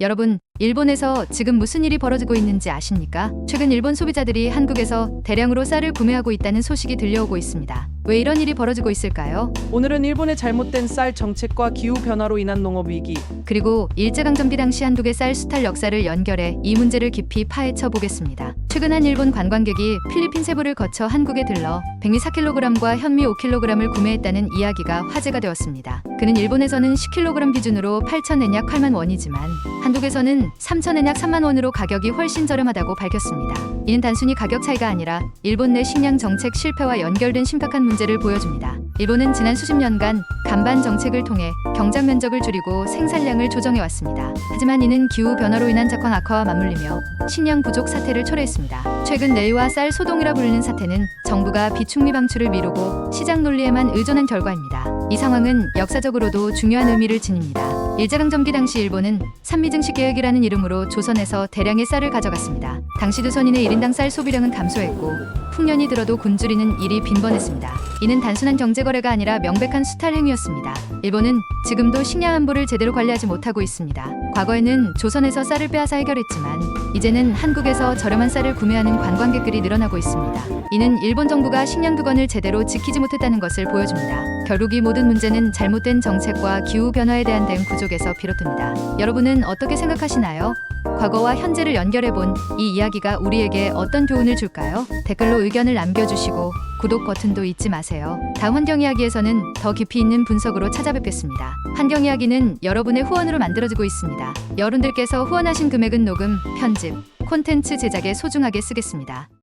여러분, 일본에서 지금 무슨 일이 벌어지고 있는지 아십니까? 최근 일본 소비자들이 한국에서 대량으로 쌀을 구매하고 있다는 소식이 들려오고 있습니다. 왜 이런 일이 벌어지고 있을까요? 오늘은 일본의 잘못된 쌀 정책과 기후 변화로 인한 농업 위기, 그리고 일제강점기 당시 한국의 쌀 수탈 역사를 연결해 이 문제를 깊이 파헤쳐 보겠습니다. 최근 한 일본 관광객이 필리핀 세부를 거쳐 한국에 들러 백미 4kg과 현미 5kg을 구매했다는 이야기가 화제가 되었습니다. 그는 일본에서는 10kg 기준으로 8,000엔 약 8만 원이지만 한국에서는 3,000엔약 3만 원으로 가격이 훨씬 저렴하다고 밝혔습니다. 이는 단순히 가격 차이가 아니라 일본 내 식량 정책 실패와 연결된 심각한 문제를 보여줍니다. 일본은 지난 수십 년간 간반 정책을 통해 경작 면적을 줄이고 생산량을 조정해 왔습니다. 하지만 이는 기후 변화로 인한 작황 악화와 맞물리며 식량 부족 사태를 초래했습니다. 최근 내유와 쌀 소동이라 불리는 사태는 정부가 비축미 방출을 미루고 시장 논리에만 의존한 결과입니다. 이 상황은 역사적으로도 중요한 의미를 지닙니다. 일제강점기 당시 일본은 산미증식 계획이라는 이름으로 조선에서 대량의 쌀을 가져갔습니다. 당시 조선인의 1인당 쌀 소비량은 감소했고 풍년이 들어도 굶주리는 일이 빈번했습니다. 이는 단순한 경제 거래가 아니라 명백한 수탈 행위였습니다. 일본은 지금도 식량 안보를 제대로 관리하지 못하고 있습니다. 과거에는 조선에서 쌀을 빼앗아 해결했지만 이제는 한국에서 저렴한 쌀을 구매하는 관광객들이 늘어나고 있습니다. 이는 일본 정부가 식량 두건을 제대로 지키지 못했다는 것을 보여줍니다. 결국 이 모든 문제는 잘못된 정책과 기후 변화에 대한 대응 부족에서 비롯됩니다. 여러분은 어떻게 생각하시나요? 과거와 현재를 연결해 본 이 이야기가 우리에게 어떤 교훈을 줄까요? 댓글로 의견을 남겨주시고 구독 버튼도 잊지 마세요. 다음 환경 이야기에서는 더 깊이 있는 분석으로 찾아뵙겠습니다. 환경 이야기는 여러분의 후원으로 만들어지고 있습니다. 여러분들께서 후원하신 금액은 녹음, 편집, 콘텐츠 제작에 소중하게 쓰겠습니다.